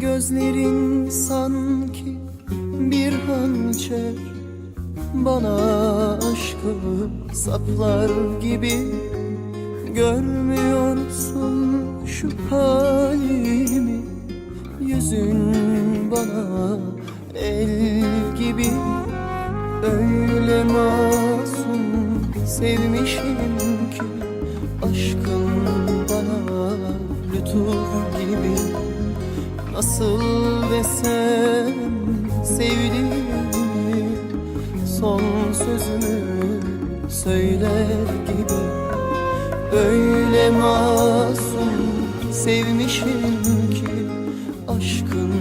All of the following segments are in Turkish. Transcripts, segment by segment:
Gözlerin sanki bir hançer. Bana aşkı saplar gibi Görmüyorsun şu halimi. Yüzün bana el gibi. Öyle masum sevmişim ki Aşkın bana lütuf Nasıl desem sevdiğimi Son sözümü söyler gibi. Öyle masum sevmişim ki Aşkın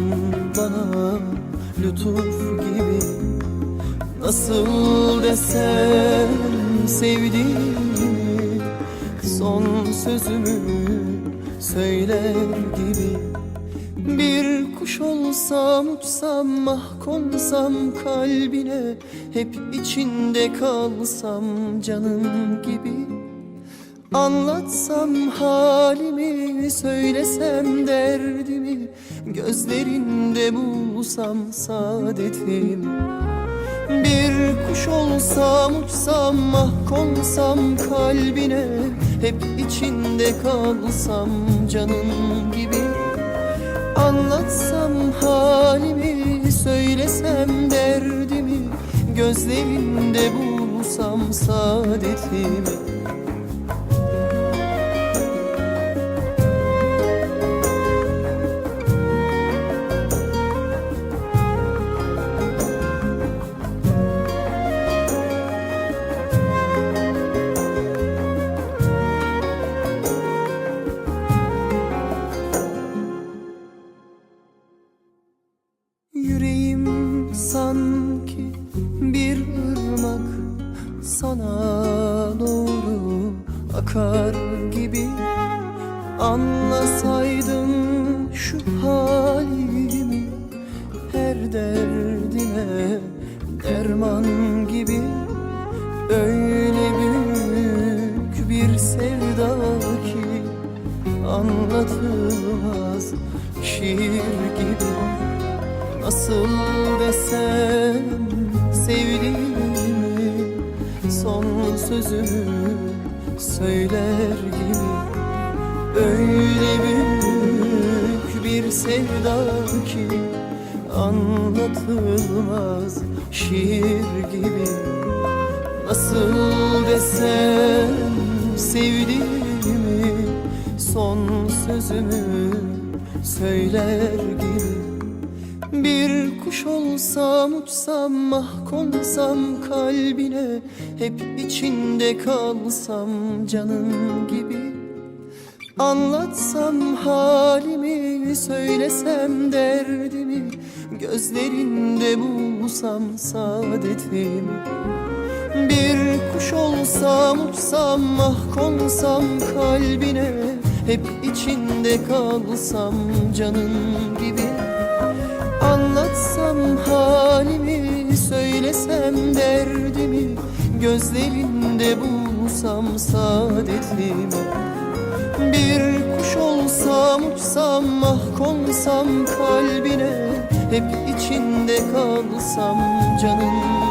bana lütuf gibi. Nasıl desem sevdiğimi Son sözümü söyler gibi Bir kuş olsam uçsam mahkonsam kalbine Hep içinde kalsam canım gibi. Anlatsam halimi, söylesem derdimi Gözlerinde bulsam saadetimi. Bir kuş olsam, uçsam, mahkonsam kalbine Hep içinde kalsam canım gibi Anlatsam halimi, söylesem derdimi Gözlerinde bulsam saadetimi sana doğru akar gibi Anlasaydın şu halimi her derdime derman gibi. Öyle büyük bir sevda ki anlatılmaz şiir gibi. Nasıl desem sevdiğimi Son sözümü söyler gibi. Öyle büyük bir sevda ki Anlatılmaz şiir gibi. Nasıl desem sevdiğimi Son sözümü söyler gibi bir kuş olsam uçsam mahkonsam kalbine Hep içinde kalsam canım gibi. Anlatsam halimi söylesem derdimi Gözlerinde bulsam saadetimi. Bir kuş olsam uçsam mahkonsam kalbine Hep içinde kalsam canım gibi Anlatsam halimi, söylesem derdimi Gözlerinde bulsam saadetimi. Bir kuş olsam, uçsam, mahkonsam kalbine Hep içinde kalsam canım